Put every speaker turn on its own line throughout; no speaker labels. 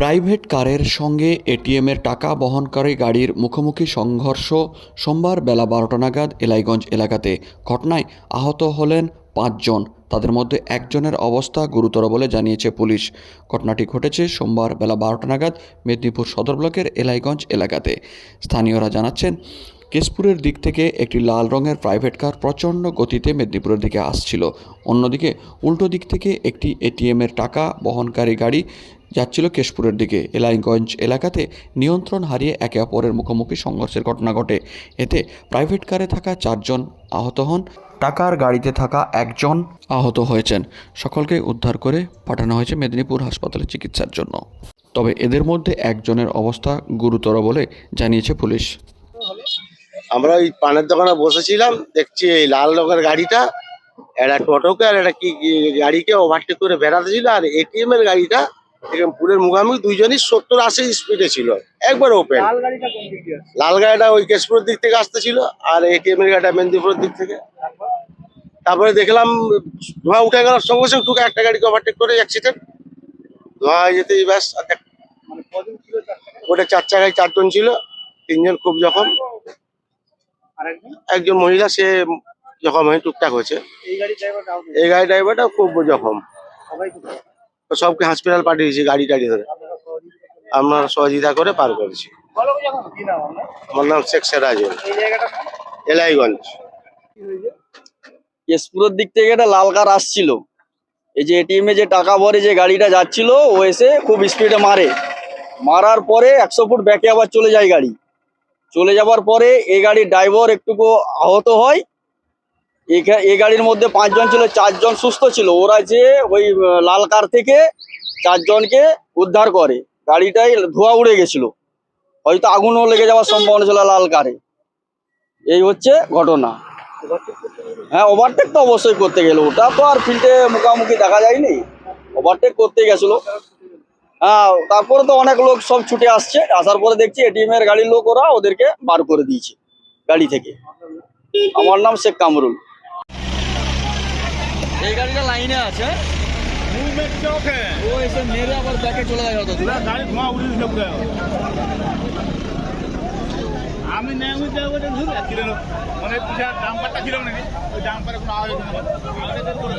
Private কারের সঙ্গে এটিএমের টাকা বহনকারী গাড়ির মুখোমুখি সংঘর্ষ সোমবার বেলা বারোটা নাগাদ এলাইগঞ্জ এলাকাতে। ঘটনায় আহত হলেন পাঁচজন। তাদের মধ্যে একজনের অবস্থা গুরুতর বলে জানিয়েছে পুলিশ। ঘটনাটি ঘটেছে সোমবার বেলা বারোটা নাগাদ মেদিনীপুর সদর ব্লকের এলাইগঞ্জ এলাকাতে। স্থানীয়রা জানাচ্ছেন, কেশপুরের দিক থেকে একটি লাল রঙের প্রাইভেট কার প্রচণ্ড গতিতে মেদিনীপুরের দিকে আসছিল। অন্যদিকে উল্টো দিক থেকে একটি এটিএমের টাকা বহনকারী গাড়ি যাচ্ছিল কেশপুরের দিকে। এলাইগঞ্জ এলাকাতে নিয়ন্ত্রণ হারিয়ে একে অপরের মুখোমুখি সংঘর্ষের ঘটনা ঘটে। এতে প্রাইভেট কারে থাকা চারজন আহত হন, টাকার গাড়িতে থাকা একজন আহত হয়েছেন। সকলকে উদ্ধার করে পাঠানো হয়েছে মেদিনীপুর হাসপাতালে চিকিৎসার জন্য। তবে এদের মধ্যে একজনের অবস্থা গুরুতর বলে জানিয়েছে পুলিশ।
আমরা ওই পানের দোকানে বসেছিলাম, দেখছি এই লাল রঙের গাড়িটা। একটা টোটোকে আর একটা কি গাড়িকে ওভারটেক করে বেড়াতে ছিল, আর এটিএম এর গাড়িটা পুরের মুখামুখি দুইজনই সত্তর আশি স্পিডে ছিল। একবার ওপেন
লাল গাড়িটা
ওই কেশপুরের দিক থেকে আসতেছিল আর এটিএম এর গাড়িটা মেদিনীপুরের দিক থেকে। তারপরে? দেখলাম ধোঁয়া উঠে গেল সঙ্গে সঙ্গে ঠুকে একটা গাড়িকে ওভারটেক করে অ্যাক্সিডেন্ট ধোঁয়া হয়ে যেতেই ব্যাস
মানে?
ওটা চার চাকায় চারজন ছিল তিনজন খুব জখম। একজন? মহিলা সে জখম হয়ে টুকটাক হয়েছে।
এই
গাড়ি ড্রাইভারটা খুব জখম। সবকে হসপিটাল পাঠিয়েছি গাড়ি টাড়ি ধরে। আমরা সহযোগিতা করে পার করেছি? আমার নাম শেখ
নাম
এলাইগঞ্জ।
কেশপুরের দিক থেকে একটা লাল কার আসছিল। এই যে এটিএম যে টাকা ভরে যে গাড়িটা যাচ্ছিল, ও এসে খুব স্পিডে মারে। মারার পরে একশো ফুট ব্যাকে আবার চলে যায় গাড়ি। চলে যাওয়ার পরে এই গাড়ির ড্রাইভার একটুকু আহত হয়। এই গাড়ির মধ্যে পাঁচজন ছিল, চারজন সুস্থ ছিল। ওরা যে ওই লাল কার থেকে চারজনকে উদ্ধার করে। গাড়িটাই ধোয়া উড়ে গেছিল। হয়তো আগুনও লেগে যাওয়ার সম্ভাবনা ছিল লাল কারে। এই হচ্ছে ঘটনা। হ্যাঁ ওভারটেক তো অবশ্যই করতে গেল। ওটা তো আর ফিল্ডে মুখামুখি দেখা যায়নি। ওভারটেক করতে গেছিল। হ্যাঁ তারপরে তো অনেক লোক সব ছুটে আসছে। আসার পরে দেখছি এটিএম এর গাড়ির লোক ওরা ওদেরকে বার করে দিয়েছে গাড়ি থেকে। আমার নাম শেখ কামরুল। এই গাড়িটা লাইনে আছে। মুভমেন্ট চক। ও এসে মেরে আবার ব্যাকে চলে যায়
অত দূর গাড়ি আমি নেই ওই জায়গাটা ধুর ছিল মানে পিছা ডাম্পারটা ছিল নাকি? ওই ডাম্পারে কোনো আওয়াজ হচ্ছে না আওয়াজ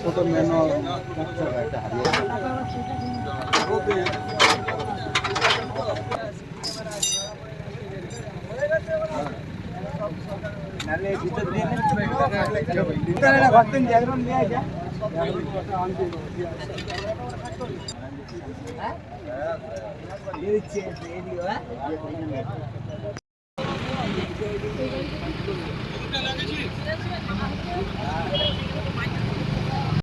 ছোট মেনো
একটা হারিয়ে নালে ভিতর দিয়ে না ঘর নিয়ে আসা ఏది ఏది